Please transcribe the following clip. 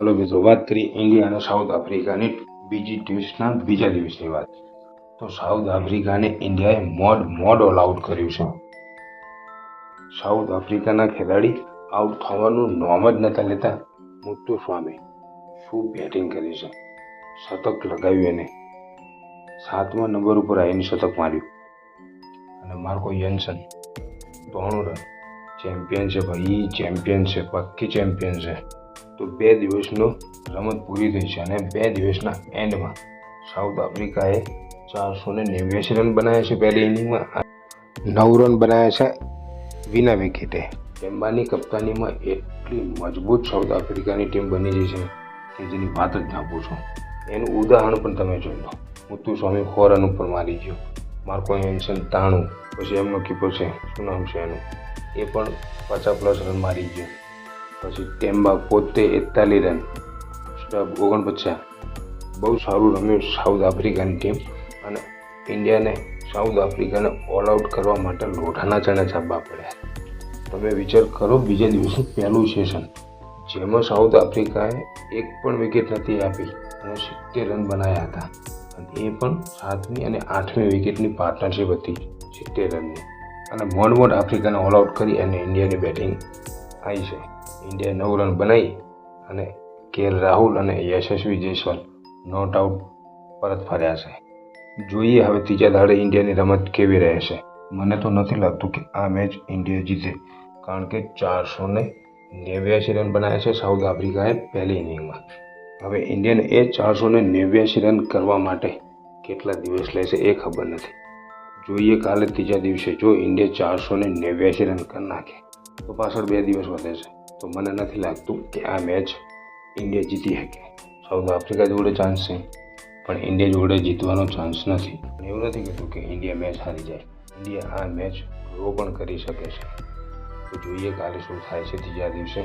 Hello મિત્રો, વાત કરી ઇન્ડિયા અને સાઉથ આફ્રિકાની બીજી ટેસ્ટના બીજા દિવસની વાત. તો સાઉથ આફ્રિકાને ઇન્ડિયાએ મોડ મોડ ઓલ આઉટ કર્યું છે. સાઉથ આફ્રિકાના ખેલાડી આઉટ થવાનું નોમ જ નહોતા લેતા. મુત્તુ સ્વામી શું બેટિંગ કરી છે? શતક લગાવ્યું એને. સાતમા નંબર ઉપર આવીને શતક માર્યું. અને માર્કો યન્સન ત્રણ રન ચેમ્પિયન છે ભાઈ ચેમ્પિયન છે પક્કી ચેમ્પિયન છે તો બે દિવસનો રમત પૂરી થઈ છે અને બે દિવસના એન્ડમાં સાઉથ આફ્રિકાએ ચારસો ને નેવ્યાસી રન બનાવ્યા છે પહેલી ઇનિંગમાં. નવ રન બનાવ્યા છે વિના વિકેટે. ટેમ્બાની કપ્તાનીમાં એટલી મજબૂત સાઉથ આફ્રિકાની ટીમ બની ગઈ છે કે જેની વાત જ ના પૂછો. એનું ઉદાહરણ પણ તમે જોઈ લો. મુત્તુ સ્વામી સો રન ઉપર મારી ગયો. માર્કો હેન્સન તાણું. પછી એમનો કીપર છે. શું નામ છે એનું? એ પણ પચાસ પ્લસ રન મારી ગયો. પછી ટેમ્બા પોતે એકતાલીસ રન સ્ટબ ઓગણપચાસ. બહુ સારું રમ્યું સાઉથ આફ્રિકાની ટીમ અને ઇન્ડિયાને સાઉથ આફ્રિકાને ઓલ આઉટ કરવા માટે લોઢાના ચણા ચાપવા પડ્યા. તમે વિચાર કરો બીજા દિવસે પહેલું સેશન. જેમાં સાઉથ આફ્રિકાએ એક પણ વિકેટ નથી આપી અને સિત્તેર રન બનાવ્યા હતા. અને એ પણ સાતમી અને આઠમી વિકેટની પાર્ટનરશિપ હતી સિત્તેર રનની. અને મોડ મોડ આફ્રિકાને ઓલ આઉટ કરી અને ઇન્ડિયાની બેટિંગ આવી છે. ઇન્ડિયાએ નવ રન બનાવી અને કે રાહુલ અને યશસ્વી જયસ્વાલ નોટ આઉટ પરત ફર્યા છે. જોઈએ હવે ત્રીજા દાડે ઇન્ડિયાની રમત કેવી રહેશે મને તો નથી લાગતું કે આ મેચ ઇન્ડિયા જીતે. કારણ કે ચારસો ને નેવ્યાસી રન બનાવ્યા છે સાઉથ આફ્રિકાએ પહેલી ઇનિંગમાં હવે ઇન્ડિયન એ ચારસો ને નેવ્યાસી રન કરવા માટે કેટલા દિવસ લેશે એ ખબર નથી. જોઈએ કાલે ત્રીજા દિવસે જો ઇન્ડિયા ચારસો ને નેવ્યાસી રન કરી નાખે. તો પાછળ બે દિવસ વધે છે. તો મને નથી લાગતું કે આ મેચ ઇન્ડિયા જીતી શકે. સાઉથ આફ્રિકા જોડે ચાન્સ છે, પણ ઇન્ડિયા જોડે જીતવાનો ચાન્સ નથી. એવું નથી કહેતું કે ઇન્ડિયા મેચ હારી જાય. ઇન્ડિયા આ મેચ ડ્રો પણ કરી શકે છે. તો જોઈએ કાલે શું થાય છે ત્રીજા દિવસે.